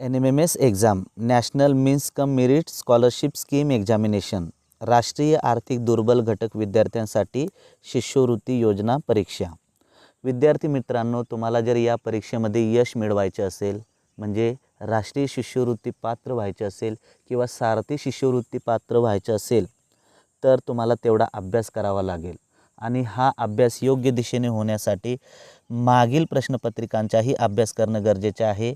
N M M S exam national means cum merit scholarship scheme examination राष्ट्रीय आर्थिक दुर्बल घटक विद्यार्थ्यांसाठी शिष्यवृत्ती योजना परीक्षा. विद्यार्थी मित्रांनो तुम्हाला जर या परीक्षेमध्ये यश मिळवायचे असेल म्हणजे राष्ट्रीय शिष्यवृत्ती पात्र व्हायचे असेल किंवा सारथी शिष्यवृत्ती पात्र व्हायचे असेल तर तुम्हाला तेवढा अभ्यास करावा लागेल. आणि हा अभ्यास योग्य दिशेने होण्यासाठी मागील प्रश्नपत्रिकांचाही अभ्यास करणं गरजेचे आहे.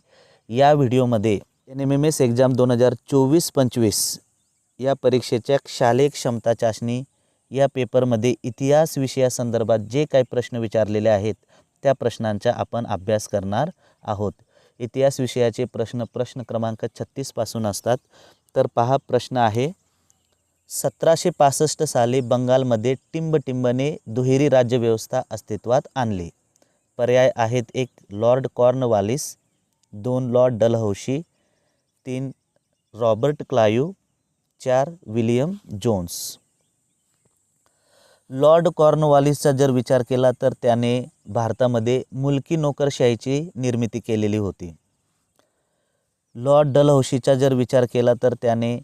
या व्हिडिओमध्ये N M M S exam दोन हजार चोवीस पंचवीस या परीक्षेच्या शालेय क्षमता चाचणी या पेपरमध्ये इतिहास विषयासंदर्भात जे काही प्रश्न विचारलेले आहेत त्या प्रश्नांचा आपण अभ्यास करणार आहोत. इतिहास विषयाचे प्रश्न प्रश्न क्रमांक छत्तीसपासून असतात. तर पहा प्रश्न आहे सतराशे पासष्ट साली बंगालमध्ये टिंबटिंबने दुहेरी राज्यव्यवस्था अस्तित्वात आणली. पर्याय आहेत एक लॉर्ड कॉर्नवालिस दोन लॉर्ड डलहौशी तीन रॉबर्ट क्लायू चार विलियम जोन्स. लॉर्ड कॉर्नवालिसचा जर विचार केला तर त्याने भारतामध्ये मुलकी नोकरशाहीची निर्मिती केलेली होती. लॉर्ड डलहौशीचा जर विचार केला तर त्याने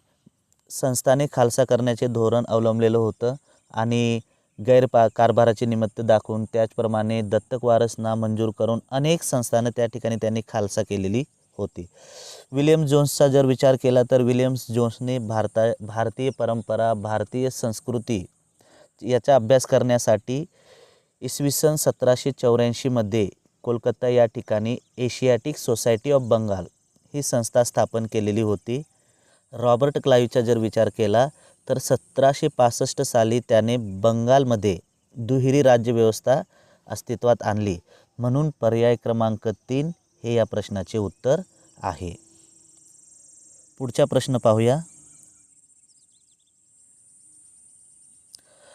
संस्थाने खालसा करण्याचे धोरण अवलंबलेलं होतं आणि गैरपा कारभाराचे निमित्त दाखवून त्याचप्रमाणे दत्तक वारस नामंजूर करून अनेक संस्थानं त्या ठिकाणी त्यांनी खालसा केलेली होती. विलियम जोन्सचा जर विचार केला तर विलियम्स जोन्सने भारता भारतीय परंपरा भारतीय संस्कृती याचा अभ्यास करण्यासाठी इसवी सन सतराशे चौऱ्याऐंशीमध्ये कोलकाता या ठिकाणी एशियाटिक सोसायटी ऑफ बंगाल ही संस्था स्थापन केलेली होती. रॉबर्ट क्लाईव्हचा जर विचार केला तर सतराशे पासष्ट साली त्याने बंगालमध्ये दुहेरी राज्यव्यवस्था अस्तित्वात आणली. म्हणून पर्याय क्रमांक तीन हे या प्रश्नाचे उत्तर आहे. पुढचा प्रश्न पाहूया.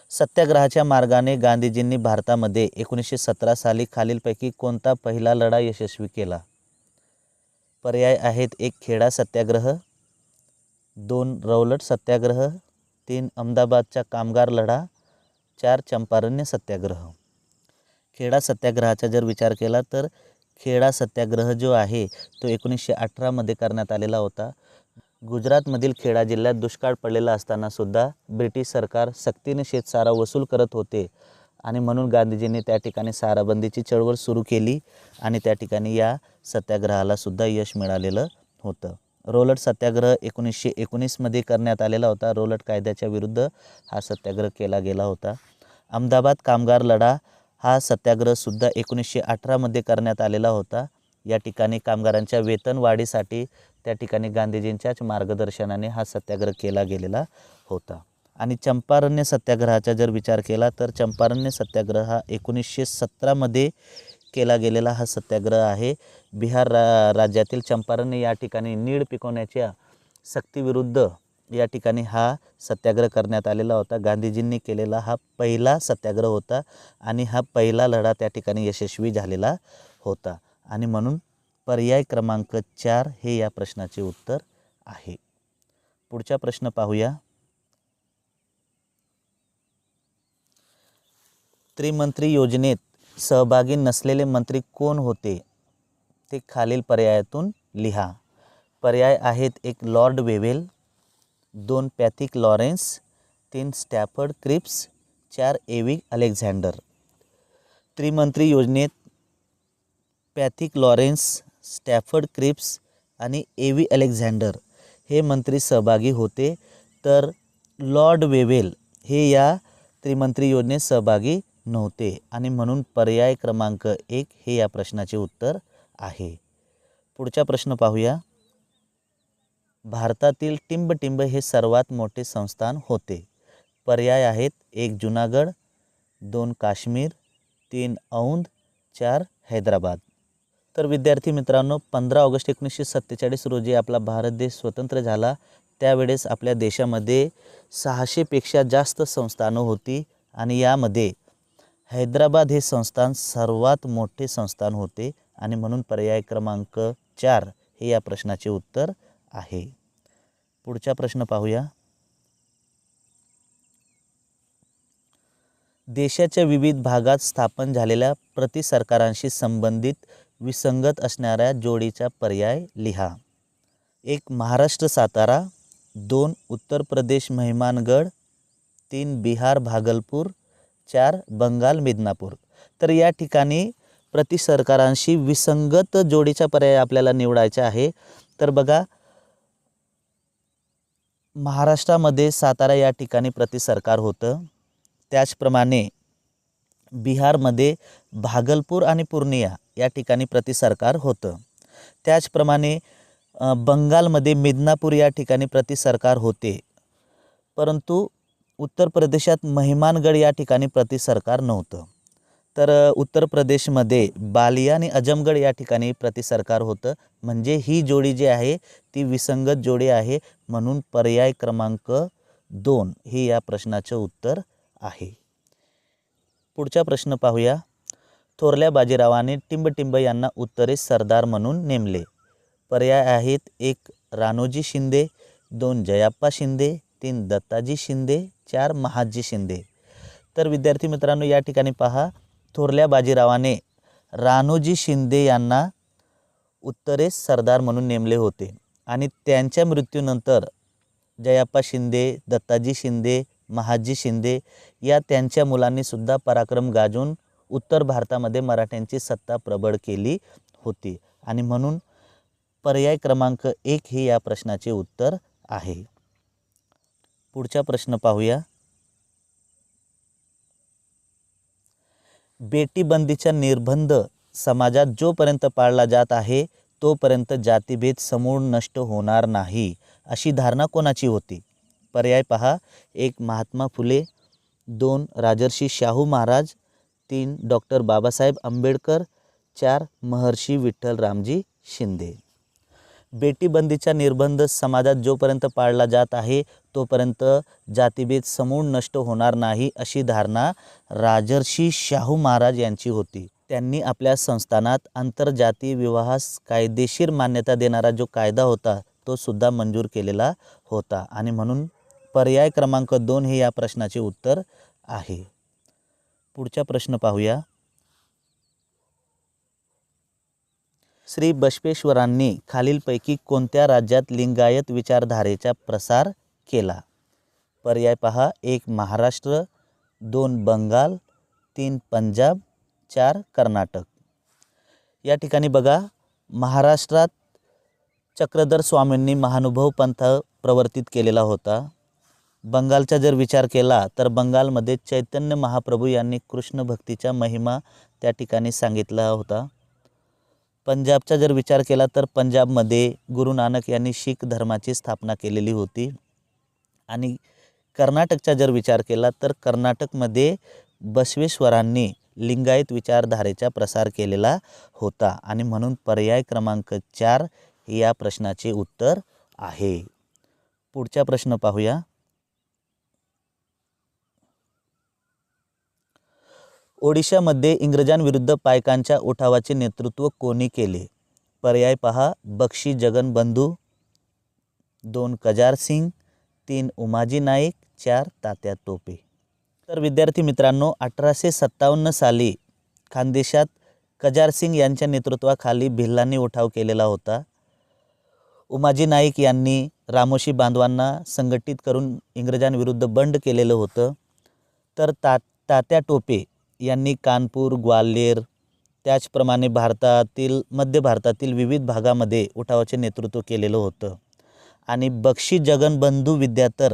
सत्याग्रहाच्या मार्गाने गांधीजींनी भारतामध्ये एकोणीसशे सतरा साली खालीलपैकी कोणता पहिला लढा यशस्वी केला? पर्याय आहेत एक खेडा सत्याग्रह दोन रौलट सत्याग्रह तीन अहमदाबादचा कामगार लढा चार चंपारण्य सत्याग्रह. खेडा सत्याग्रहाचा जर विचार केला तर खेडा सत्याग्रह जो आहे तो एकोणीसशे अठरामध्ये करण्यात आलेला होता. गुजरातमधील खेडा जिल्ह्यात दुष्काळ पडलेला असतानासुद्धा ब्रिटिश सरकार सक्तीने शेतसारा वसूल करत होते आणि म्हणून गांधीजींनी त्या ठिकाणी साराबंदीची चळवळ सुरू केली आणि त्या ठिकाणी या सत्याग्रहाला सुद्धा यश मिळालेलं होतं. रोलट सत्याग्रह एकोणीसशे एकोणीसमध्ये करण्यात आलेला होता. रोलट कायद्याच्या विरुद्ध हा सत्याग्रह केला गेला होता. अहमदाबाद कामगार लढा हा सत्याग्रहसुद्धा एकोणीसशे अठरामध्ये करण्यात आलेला होता. या ठिकाणी कामगारांच्या वेतनवाढीसाठी त्या ठिकाणी गांधीजींच्याच मार्गदर्शनाने हा सत्याग्रह केला गेलेला होता. आणि चंपारण्य सत्याग्रहाचा जर विचार केला तर चंपारण्य सत्याग्रह हा एकोणीसशे सतरामध्ये केला गेलेला हा सत्याग्रह आहे. बिहार रा राज्यातील चंपारण या ठिकाणी नीड पिकवण्याच्या सक्तीविरुद्ध या ठिकाणी हा सत्याग्रह करण्यात आलेला होता. गांधीजींनी केलेला हा पहिला सत्याग्रह होता आणि हा पहिला लढा त्या ठिकाणी यशस्वी झालेला होता. आणि म्हणून पर्याय क्रमांक चार हे या प्रश्नाचे उत्तर आहे. पुढचा प्रश्न पाहूया. त्रिमंत्री योजनेत सहभागी नसलेले मंत्री कोण होते? ते खालील पर्यायातून लिहा. पर्याय आहेत एक लॉर्ड वेवेल दोन पॅथिक लॉरेन्स तीन स्टॅफर्ड क्रिप्स चार एविक अलेक्झांडर. त्रिमंत्री योजनेत पॅथिक लॉरेन्स स्टॅफर्ड क्रिप्स आणि एवी अलेक्झांडर हे मंत्री सहभागी होते. तर लॉर्ड वेवेल हे या त्रिमंत्री योजनेत सहभागी नव्हते. आणि म्हणून पर्याय क्रमांक एक हे या प्रश्नाचे उत्तर आहे. पुढचा प्रश्न पाहूया. भारतातील टिंबटिंब हे सर्वात मोठे संस्थान होते. पर्याय आहेत एक जुनागड दोन काश्मीर तीन औंध चार हैदराबाद. तर विद्यार्थी मित्रांनो पंधरा ऑगस्ट एकोणीसशे सत्तेचाळीस रोजी आपला भारत देश स्वतंत्र झाला. त्यावेळेस आपल्या देशामध्ये सहाशेपेक्षा जास्त संस्थानं होती. आणि यामध्ये हैदराबाद हे संस्थान सर्वात मोठे संस्थान होते आणि म्हणून पर्याय क्रमांक चार हे या प्रश्नाचे उत्तर आहे. पुढचा प्रश्न पाहूया. देशाच्या विविध भागात स्थापन झालेल्या प्रति सरकारांशी संबंधित विसंगत असणाऱ्या जोडीचा पर्याय लिहा. एक महाराष्ट्र सातारा. दोन उत्तर प्रदेश महिमानगड. तीन बिहार भागलपूर. चार बंगाल मिदनापूर. तर या ठिकाणी प्रति सरकारांशी विसंगत जोडीचा पर्याय आपल्याला निवडायचा आहे. तर बघा महाराष्ट्रामध्ये सातारा या ठिकाणी प्रति सरकार होतं. त्याचप्रमाणे बिहारमध्ये भागलपूर आणि पूर्णिया या ठिकाणी प्रति सरकार होतं. त्याचप्रमाणे बंगालमध्ये मिदनापूर या ठिकाणी प्रति सरकार होते. परंतु उत्तर प्रदेशात महिमानगड या ठिकाणी प्रति सरकार नव्हतं. तर उत्तर प्रदेशमध्ये बालिया आणि अजमगड या ठिकाणी प्रति सरकार होतं. म्हणजे ही जोडी जी आहे ती विसंगत जोडी आहे. म्हणून पर्याय क्रमांक दोन हे या प्रश्नाचं उत्तर आहे. पुढचा प्रश्न पाहूया. थोरल्या बाजीरावाने टिंबटिंब यांना उत्तरेस सरदार म्हणून नेमले. पर्याय आहेत एक रानोजी शिंदे दोन जयाप्पा शिंदे तीन दत्ताजी शिंदे चार महाजी शिंदे. तर विद्यार्थी मित्रांनो या ठिकाणी पहा थोरल्या बाजीरावाने रानोजी शिंदे यांना उत्तरेस सरदार म्हणून नेमले होते. आणि त्यांच्या मृत्यूनंतर जयाप्पा शिंदे दत्ताजी शिंदे महाजी शिंदे या त्यांच्या मुलांनीसुद्धा पराक्रम गाजून उत्तर भारतामध्ये मराठ्यांची सत्ता प्रबळ केली होती. आणि म्हणून पर्याय क्रमांक एक हे या प्रश्नाचे उत्तर आहे. पुढचा प्रश्न पाहूया. बेटीबंदीचा निर्बंध समाजात जोपर्यंत पाळला जात आहे तोपर्यंत जातीभेद समूळ नष्ट होणार नाही अशी धारणा कोणाची होती? पर्याय पहा. एक महात्मा फुले दोन राजर्षी शाहू महाराज तीन डॉक्टर बाबासाहेब आंबेडकर चार महर्षी विठ्ठल रामजी शिंदे. बेटीबंदीचा निर्बंध समाजात जोपर्यंत पाळला जात आहे तोपर्यंत जातीभेद समूळ नष्ट होणार नाही अशी धारणा राजर्षी शाहू महाराज यांची होती. त्यांनी आपल्या संस्थानात आंतरजातीय विवाहास कायदेशीर मान्यता देणारा जो कायदा होता तो सुद्धा मंजूर केलेला होता. आणि म्हणून पर्याय क्रमांक दोन हे या प्रश्नाचे उत्तर आहे. पुढचा प्रश्न पाहूया. श्री बसवेश्वरांनी खालीलपैकी कोणत्या राज्यात लिंगायत विचारधारेचा प्रसार केला. पर्याय पहा. एक महाराष्ट्र दोन बंगाल तीन पंजाब चार कर्नाटक. या ठिकाणी बघा महाराष्ट्रात चक्रधर स्वामींनी महानुभव पंथ प्रवर्तित केलेला होता. बंगालचा जर विचार केला तर बंगालमध्ये चैतन्य महाप्रभू यांनी कृष्ण भक्तीचा महिमा त्या ठिकाणी सांगितला होता. पंजाबचा जर विचार केला तर पंजाबमध्ये गुरु नानक यांनी शीख धर्माची स्थापना केलेली होती. आणि कर्नाटकचा जर विचार केला तर कर्नाटकमध्ये बसवेश्वरांनी लिंगायत विचारधारेचा प्रसार केलेला होता. आणि म्हणून पर्याय क्रमांक चार हे या प्रश्नाचे उत्तर आहे. पुढचा प्रश्न पाहूया. ओडिशामध्ये इंग्रजांविरुद्ध पायकांच्या उठावाचे नेतृत्व कोणी केले? पर्याय पहा. बक्षी जगनबंधू दोन कजार सिंग तीन उमाजी नाईक चार तात्या टोपे तर विद्यार्थी मित्रांनो अठराशे सत्तावन्न साली खानदेशात कजार सिंग यांच्या नेतृत्वाखाली भिल्लांनी उठाव केलेला होता. उमाजी नाईक यांनी रामोशी बांधवांना संघटित करून इंग्रजांविरुद्ध बंड केलेलं होतं. तर ता तात्या टोपे यांनी कानपूर ग्वाल्हेर त्याचप्रमाणे भारतातील मध्य भारतातील विविध भागामध्ये उठावाचे नेतृत्व केलेलं होतं. आणि बक्षी जगनबंधू विद्यातर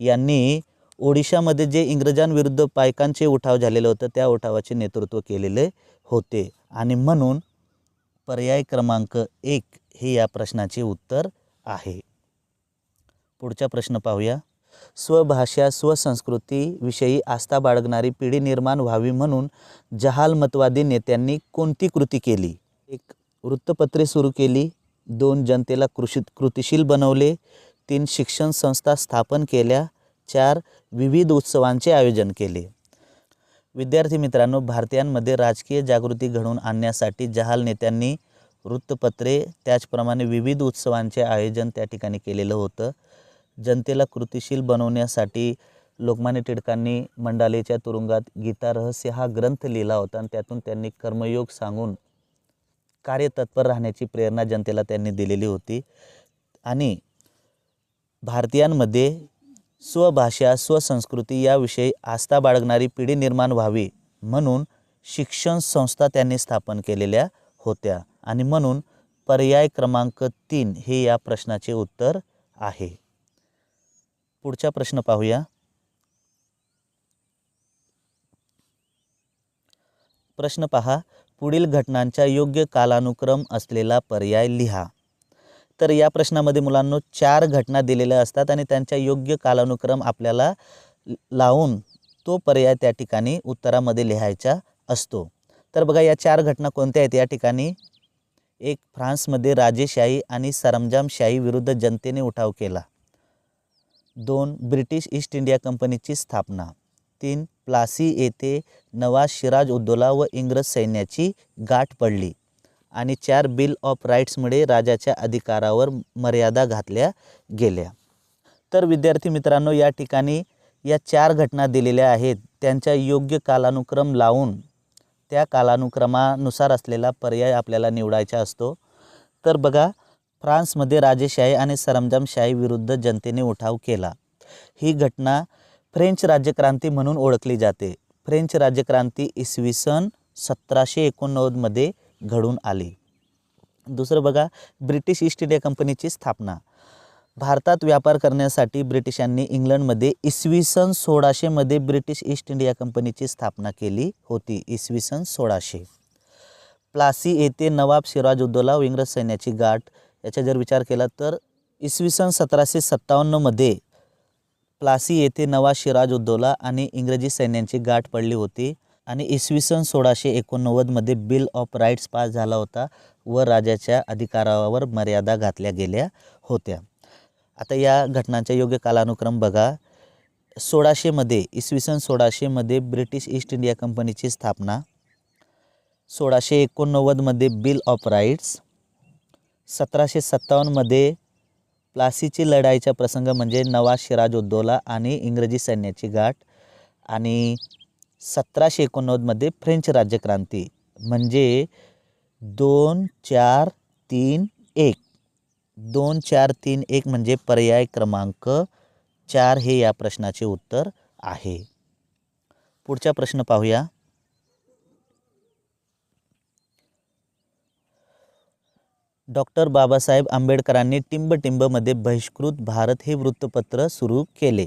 यांनी ओडिशामध्ये जे इंग्रजांविरुद्ध पायकांचे उठाव झालेलं होतं त्या उठावाचे नेतृत्व केलेले होते. आणि म्हणून पर्याय क्रमांक एक हे या प्रश्नाचे उत्तर आहे. पुढचा प्रश्न पाहूया. स्वभाषा स्वसंस्कृतीविषयी आस्था बाळगणारी पिढी निर्माण व्हावी म्हणून जहालमतवादी नेत्यांनी कोणती कृती केली? एक वृत्तपत्रे सुरू केली दोन जनतेला कृषी कृतिशील बनवले तीन शिक्षण संस्था स्थापन केल्या चार विविध उत्सवांचे आयोजन केले. विद्यार्थी मित्रांनो भारतीयांमध्ये राजकीय जागृती घडवून आणण्यासाठी जहाल नेत्यांनी वृत्तपत्रे त्याचप्रमाणे विविध उत्सवांचे आयोजन त्या ठिकाणी केलेलं होतं. जनतेला कृतिशील बनवण्यासाठी लोकमान्य टिळकांनी मंडालेच्या तुरुंगात गीता रहस्य हा ग्रंथ लिहिला होता आणि त्यातून त्यांनी कर्मयोग सांगून कार्यतत्पर राहण्याची प्रेरणा जनतेला त्यांनी दिलेली होती. आणि भारतीयांमध्ये स्वभाषा स्वसंस्कृती याविषयी आस्था बाळगणारी पिढी निर्माण व्हावी म्हणून शिक्षण संस्था त्यांनी स्थापन केलेल्या होत्या. आणि म्हणून पर्याय क्रमांक तीन हे या प्रश्नाचे उत्तर आहे. पुढचा प्रश्न पाहूया. प्रश्न पहा. पुढील घटनांचा योग्य कालानुक्रम असलेला पर्याय लिहा. तर या प्रश्नामध्ये मुलांनो चार घटना दिलेल्या असतात आणि त्यांच्या योग्य कालानुक्रम आपल्याला लावून तो पर्याय त्या ठिकाणी उत्तरामध्ये लिहायचा असतो. तर बघा या चार घटना कोणत्या आहेत? या ठिकाणी एक फ्रान्समध्ये राजेशाही आणि सरंजामशाही विरुद्ध जनतेने उठाव केला. दोन ब्रिटिश ईस्ट इंडिया कंपनीची स्थापना. तीन प्लासी येथे नवाज सिराज उद्दोला व इंग्रज सैन्याची गाठ पडली आणि चार बिल ऑफ राईट्समुळे राजाच्या अधिकारावर मर्यादा घातल्या गेल्या. तर विद्यार्थी मित्रांनो या ठिकाणी या चार घटना दिलेल्या आहेत. त्यांच्या योग्य कालानुक्रम लावून त्या कालानुक्रमानुसार असलेला पर्याय आपल्याला निवडायचा असतो. तर बघा फ्रान्समध्ये राजेशाही आणि सरंजामशाही विरुद्ध जनतेने उठाव केला. ही घटना फ्रेंच राज्यक्रांती म्हणून ओळखली जाते. फ्रेंच राज्यक्रांती इसवी सन सतराशे एकोणनव्वदमध्ये घडून आली. दुसरं बघा ब्रिटिश ईस्ट इंडिया कंपनीची स्थापना. भारतात व्यापार करण्यासाठी ब्रिटिशांनी इंग्लंडमध्ये इसवी सन सोळाशेमध्ये ब्रिटिश ईस्ट इंडिया कंपनीची स्थापना केली होती. इसवी सन सोळाशे. प्लासी येथे नवाब सिराजउद्दौला व इंग्रज सैन्याची गाठ याचा जर विचार केला तर इसवी सन सतराशे सत्तावन्नमध्ये प्लासी येथे नवा शिराज उद्दौला आणि इंग्रजी सैन्यांची गाठ पडली होती आणि इसवी सन सोळाशे एकोणनव्वदमध्ये बिल ऑफ राईट्स पास झाला होता व राजाच्या अधिकारावर मर्यादा घातल्या गेल्या होत्या. आता या घटनांचा योग्य कालानुक्रम बघा. सोळाशेमध्ये इसवी सन सोळाशेमध्ये ब्रिटिश ईस्ट इंडिया कंपनीची स्थापना. सोळाशे एकोणनव्वदमध्ये बिल ऑफ राईट्स सतराशे सत्तावन्नमध्ये प्लासीची लढाईचा प्रसंग म्हणजे नवाज सिराजउद्दौला आणि इंग्रजी सैन्याची गाठ आणि सतराशे एकोणनव्वदमध्ये फ्रेंच राज्यक्रांती म्हणजे दोन चार तीन एक. दोन चार तीन एक म्हणजे पर्याय क्रमांक चार हे या प्रश्नाचे उत्तर आहे. पुढचा प्रश्न पाहूया. डॉक्टर बाबासाहेब आंबेडकरांनी टिंबटिंबमध्ये बहिष्कृत भारत हे वृत्तपत्र सुरू केले.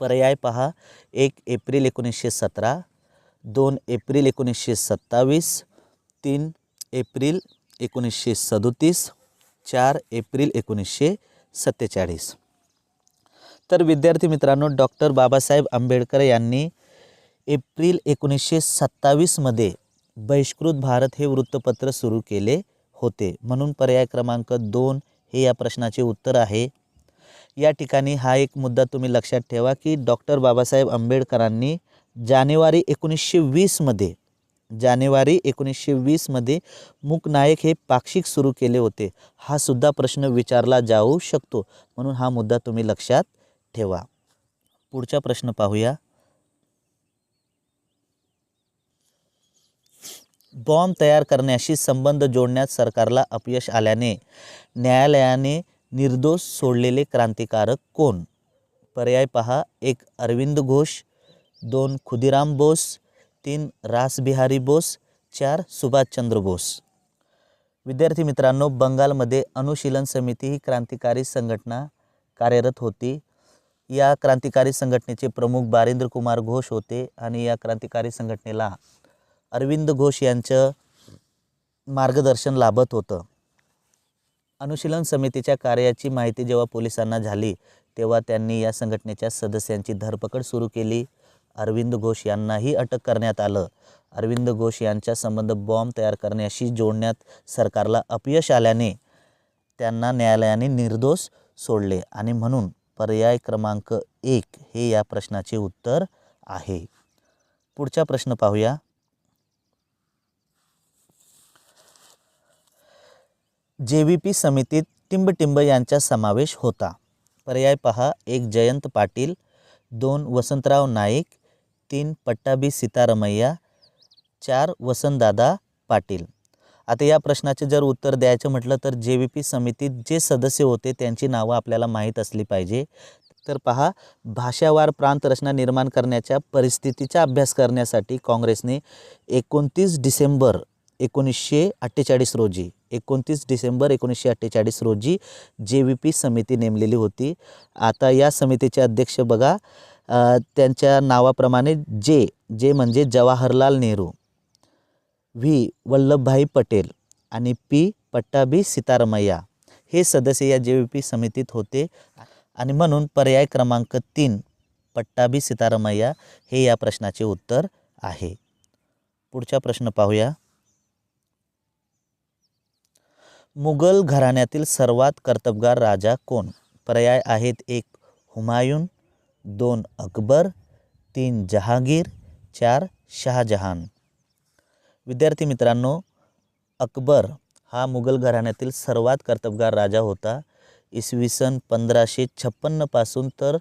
पर्याय पहा. एक एप्रिल एकोणीसशे सतरा दोन एप्रिल एकोणीसशे सत्तावीस तीन एप्रिल एकोणीसशे सदोतीस चार एप्रिल एकोणीसशे सत्तेचाळीस. तर विद्यार्थी मित्रांनो डॉक्टर बाबासाहेब आंबेडकर यांनी एप्रिल एकोणीसशे सत्तावीसमध्ये बहिष्कृत भारत हे वृत्तपत्र सुरू केले. होते. म्हणून पर्याय क्रमांक दोन हे या प्रश्नाचे उत्तर आहे. या ठिकाणी हा एक मुद्दा तुम्ही लक्षात ठेवा की डॉक्टर बाबासाहेब आंबेडकरांनी जानेवारी एकोणीसशे वीसमध्ये जानेवारी एकोणीसशे वीसमध्ये मूकनायक हे पाक्षिक सुरू केले होते. हा सुद्धा प्रश्न विचारला जाऊ शकतो. म्हणून हा मुद्दा तुम्ही लक्षात ठेवा. पुढचा प्रश्न पाहूया. बॉम्ब तयार करण्याशी संबंध जोडण्यात सरकारला अपयश आल्याने न्यायालयाने निर्दोष सोडलेले क्रांतिकारक कोण? पर्याय पहा. एक अरविंद घोष. दोन खुदिराम बोस. तीन रासबिहारी बोस. चार सुभाषचंद्र बोस. विद्यार्थी मित्रांनो बंगालमध्ये अनुशीलन समिती ही क्रांतिकारी संघटना कार्यरत होती. या क्रांतिकारी संघटनेचे प्रमुख बारिंद्र कुमार घोष होते आणि या क्रांतिकारी संघटनेला अरविंद घोष यांचं मार्गदर्शन लाभत होतं. अनुशीलन समितीच्या कार्याची माहिती जेव्हा पोलिसांना झाली तेव्हा त्यांनी या संघटनेच्या सदस्यांची धरपकड सुरू केली. अरविंद घोष यांनाही अटक करण्यात आलं. अरविंद घोष यांच्या संबंध बॉम्ब तयार करण्याशी जोडण्यात सरकारला अपयश आल्याने त्यांना न्यायालयाने निर्दोष सोडले आणि म्हणून पर्याय क्रमांक एक हे या प्रश्नाचे उत्तर आहे. पुढचा प्रश्न पाहूया. जे व्ही पी समितीत टिंबटिंब यांचा समावेश होता. पर्याय पहा. एक जयंत पाटील दोन वसंतराव नाईक तीन पट्टाबी सीतारमैया चार वसंतदादा पाटील. आता या प्रश्नाचे जर उत्तर द्यायचं म्हटलं तर जे व्ही पी समितीत जे सदस्य होते त्यांची नावं आपल्याला माहीत असली पाहिजे. तर पहा. भाषावार प्रांत रचना निर्माण करण्याच्या परिस्थितीचा अभ्यास करण्यासाठी काँग्रेसने एकोणतीस डिसेंबर एकोणीसशे अठ्ठेचाळीस रोजी एकोणतीस डिसेंबर एकोणीसशे अठ्ठेचाळीस रोजी जे व्ही पी समिती नेमलेली होती. आता या समितीचे अध्यक्ष बघा त्यांच्या नावाप्रमाणे जे जे म्हणजे जवाहरलाल नेहरू व्ही वल्लभभाई पटेल आणि पी पट्टाभी सीतारमैया हे सदस्य या जे व्ही पी समितीत होते. आणि म्हणून पर्याय क्रमांक तीन पट्टाभी सीतारमैया हे या प्रश्नाचे उत्तर आहे. पुढचा प्रश्न पाहूया. मुघल घराण्यातील सर्वात कर्तबगार राजा कोण? पर्याय आहेत एक हुमायून दोन अकबर तीन जहांगीर चार शहाजहान. विद्यार्थी मित्रांनो अकबर हा मुघल घराण्यातील सर्वात कर्तबगार राजा होता. इसवी सन पंधराशे छप्पन्नपासून तर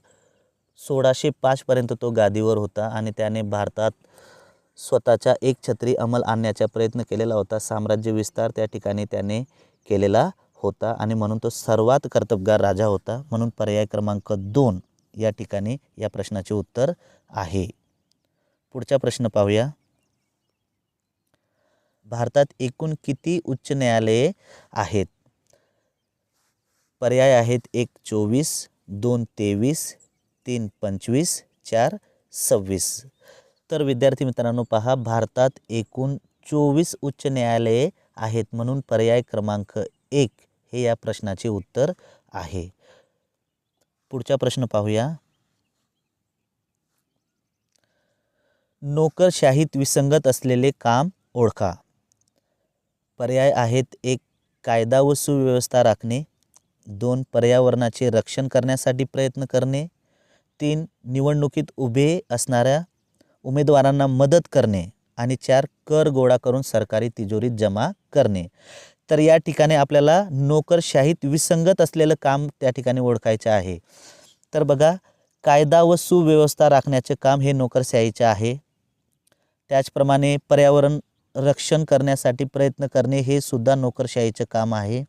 सोळाशे पाचपर्यंत तो गादीवर होता आणि त्याने भारतात स्वतःचा एक छत्री अंमल आणण्याचा प्रयत्न केलेला होता. साम्राज्य विस्तार त्या ठिकाणी त्याने केलेला होता आणि म्हणून तो सर्वात कर्तबगार राजा होता. म्हणून पर्याय क्रमांक दोन या ठिकाणी या प्रश्नाचे उत्तर आहे. पुढचा प्रश्न पाहूया. भारतात एकूण किती उच्च न्यायालये आहेत? पर्याय आहेत एक चोवीस दोन तेवीस तीन पंचवीस चार सव्वीस. तर विद्यार्थी मित्रांनो पहा भारतात एकूण चोवीस उच्च न्यायालये आहेत म्हणून पर्याय क्रमांक एक हे या प्रश्नाचे उत्तर आहे. पुढचा प्रश्न पाहूया. नोकरशाहीत विसंगत असलेले काम ओळखा. पर्याय आहेत एक कायदा व सुव्यवस्था राखणे. दोन पर्यावरणाचे रक्षण करण्यासाठी प्रयत्न करणे. तीन निवडणुकीत उभे असणाऱ्या उमेदवारांना मदत करणे. आणि चार कर गोळा करून सरकारी तिजोरीत जमा करणे. तर या ठिकाणी आपल्याला नोकरशाहीत विसंगत असलेलं काम त्या ठिकाणी ओळखायचं आहे. तर बघा कायदा व सुव्यवस्था राखण्याचे काम हे नोकरशाहीचे आहे. त्याचप्रमाणे पर्यावरण रक्षण करण्यासाठी प्रयत्न करणे हे सुद्धा नोकरशाहीचे काम आहे.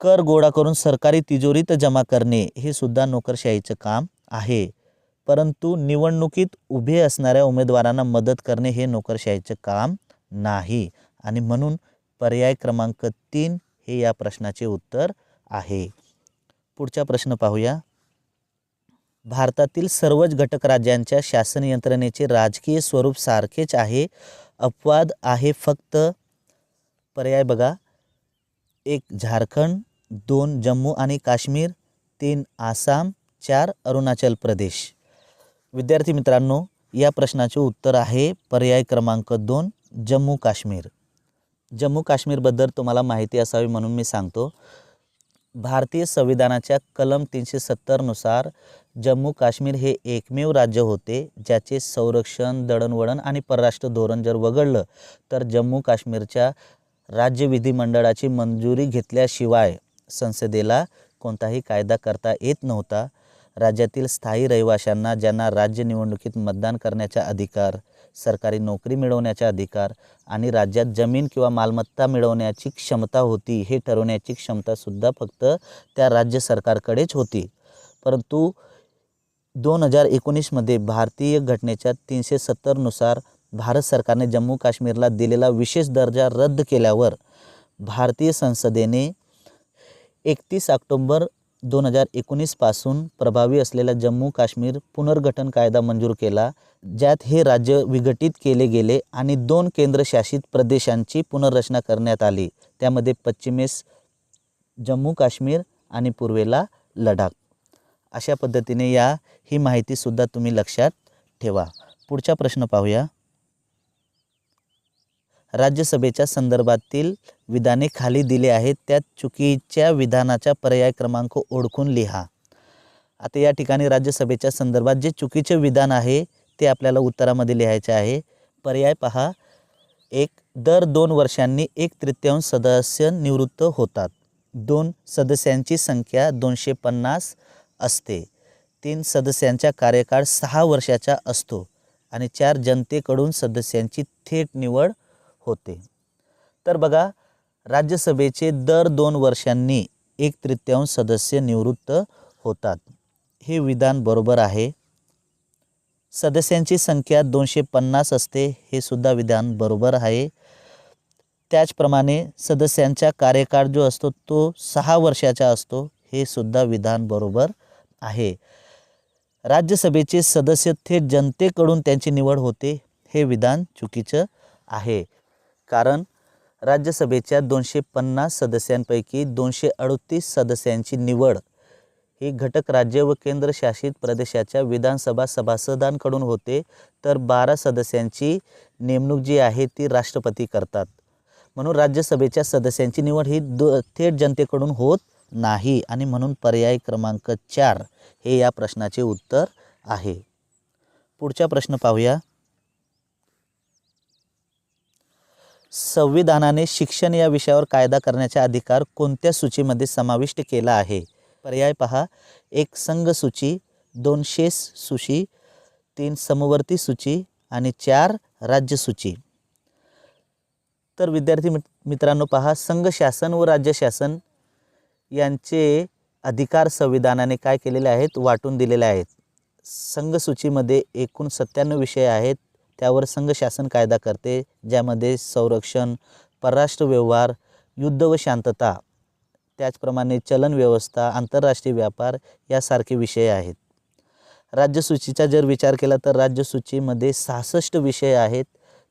कर गोळा करून सरकारी तिजोरीत जमा करणे हे सुद्धा नोकरशाहीचं काम आहे. परंतु निवडणुकीत उभे असणाऱ्या उमेदवारांना मदत करणे हे नोकरशाहीचं काम नाही. आणि म्हणून पर्याय क्रमांक तीन हे या प्रश्नाचे उत्तर आहे. पुढचा प्रश्न पाहूया. भारतातील सर्वच घटक राज्यांच्या शासन यंत्रणेचे राजकीय स्वरूप सारखेच आहे. अपवाद आहे फक्त. पर्याय बघा. एक झारखंड. दोन जम्मू आणि काश्मीर. तीन आसाम. चार अरुणाचल प्रदेश. विद्यार्थी मित्रांनो या प्रश्नाचे उत्तर आहे पर्याय क्रमांक दोन जम्मू काश्मीर. जम्मू काश्मीरबद्दल तुम्हाला माहिती असावी म्हणून मी सांगतो. भारतीय संविधानाच्या कलम तीनशे सत्तरनुसार जम्मू काश्मीर हे एकमेव राज्य होते ज्याचे संरक्षण दळणवळण आणि परराष्ट्र धोरण जर वगळलं तर जम्मू काश्मीरच्या राज्य विधिमंडळाची मंजुरी घेतल्याशिवाय संसदेला कोणताही कायदा करता येत नव्हता. राज्यातील स्थायी रहिवाशांना ज्यांना राज्य निवडणुकीत मतदान करण्याचा अधिकार सरकारी नोकरी मिळवण्याचा अधिकार आणि राज्यात जमीन किंवा मालमत्ता मिळवण्याची क्षमता होती हे ठरवण्याची क्षमतासुद्धा फक्त त्या राज्य सरकारकडेच होती. परंतु दोन हजार एकोणीसमध्ये भारतीय घटनेच्या तीनशे सत्तरनुसार भारत सरकारने जम्मू काश्मीरला दिलेला विशेष दर्जा रद्द केल्यावर भारतीय संसदेने एकतीस ऑक्टोंबर दोन हजार एकोणीसपासून प्रभावी असलेला जम्मू काश्मीर पुनर्गठन कायदा मंजूर केला ज्यात हे राज्य विघटित केले गेले आणि दोन केंद्रशासित प्रदेशांची पुनर्रचना करण्यात आली. त्यामध्ये पश्चिमेस जम्मू काश्मीर आणि पूर्वेला लडाख. अशा पद्धतीने या ही माहितीसुद्धा तुम्ही लक्षात ठेवा. पुढचा प्रश्न पाहूया. राज्यसभेच्या संदर्भातील विधाने खाली दिले आहेत. त्यात चुकीच्या विधानाचा पर्याय क्रमांक ओळखून लिहा. आता या ठिकाणी राज्यसभेच्या संदर्भात जे चुकीचे विधान आहे ते आपल्याला उत्तरामध्ये लिहायचे आहे. पर्याय पहा. एक दर दोन वर्षांनी एक तृतीयांश सदस्य निवृत्त होतात. दोन सदस्यांची संख्या दोनशे पन्नास असते. तीन सदस्यांचा कार्यकाळ सहा वर्षाचा असतो. आणि चार जनतेकडून सदस्यांची थेट निवड होते. तर बघा राज्यसभेचे दर दोन वर्षांनी एक तृतीयांश सदस्य निवृत्त होतात. हे विधान बरोबर आहे. सदस्यांची संख्या दोनशे पन्नास असते हे सुद्धा विधान बरोबर आहे. त्याचप्रमाणे सदस्यांचा कार्यकाळ जो असतो तो सहा वर्षाचा असतो हे सुद्धा विधान बरोबर आहे. राज्यसभेचे सदस्य थेट जनतेकडून त्यांची निवड होते हे विधान चुकीचं आहे. कारण राज्यसभेच्या दोनशे पन्नास सदस्यांपैकी दोनशे अडतीस सदस्यांची निवड ही घटक राज्य व केंद्रशासित प्रदेशाच्या विधानसभा सभासदांकडून होते. तर बारा सदस्यांची नेमणूक जी आहे ती राष्ट्रपती करतात. म्हणून राज्यसभेच्या सदस्यांची निवड ही दो थेट जनतेकडून होत नाही आणि म्हणून पर्याय क्रमांक चार हे या प्रश्नाचे उत्तर आहे. पुढचा प्रश्न पाहूया. संविधानाने शिक्षण या विषयावर कायदा करण्याचा अधिकार कोणत्या सूचीमध्ये समाविष्ट केला आहे? पर्याय पहा. एक संघ सूची दोन शेष सूची तीन समवर्ती सूची आणि चार राज्य सूची. तर विद्यार्थी मित्रांनो पहा संघ शासन व राज्य शासन यांचे अधिकार संविधानाने काय केलेले आहेत? वाटून दिलेले आहेत. संघ सूचीमध्ये एकूण सत्त्याण्णव विषय आहेत. त्यावर संघ शासन कायदा करते ज्यामध्ये संरक्षण परराष्ट्र व्यवहार युद्ध व शांतता त्याचप्रमाणे चलन व्यवस्था आंतरराष्ट्रीय व्यापार यासारखे विषय आहेत. राज्यसूचीचा जर विचार केला तर राज्यसूचीमध्ये सहासष्ट विषय आहेत.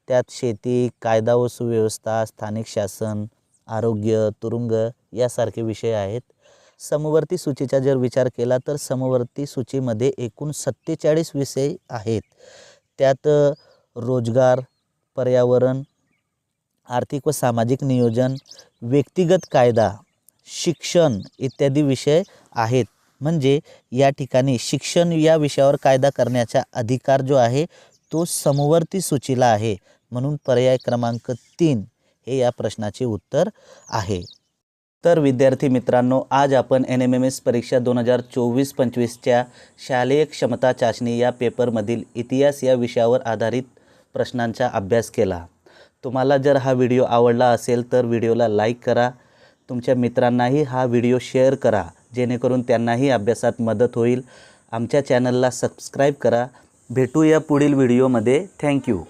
त्यात शेती कायदा व सुव्यवस्था स्थानिक शासन आरोग्य तुरुंग यासारखे विषय आहेत. समवर्ती सूचीचा जर विचार केला तर समवर्ती सूचीमध्ये एकूण सत्तेचाळीस विषय आहेत. त्यात रोजगार पर्यावरण आर्थिक व सामाजिक नियोजन व्यक्तिगत कायदा शिक्षण इत्यादी विषय आहेत. म्हणजे या ठिकाणी शिक्षण या विषयावर कायदा करण्याचा अधिकार जो आहे तो समवर्ती सूचीला आहे. म्हणून पर्याय क्रमांक तीन हे या प्रश्नाचे उत्तर आहे. तर विद्यार्थी मित्रांनो आज आपण एन एम एम एस परीक्षा दोन हजार चोवीस पंचवीसच्या शालेय क्षमता चाचणी या पेपरमधील इतिहास या विषयावर आधारित प्रश्नांचा अभ्यास केला. तुम्हाला जर हा व्हिडिओ आवडला असेल तर व्हिडिओला लाईक करा. तुमच्या मित्रांनाही हा व्हिडिओ शेअर करा. जेणेकरून त्यांनाही अभ्यासात मदत होईल. आमच्या चॅनलला सबस्क्राईब करा. भेटूया पुढील व्हिडिओमध्ये. थँक्यू.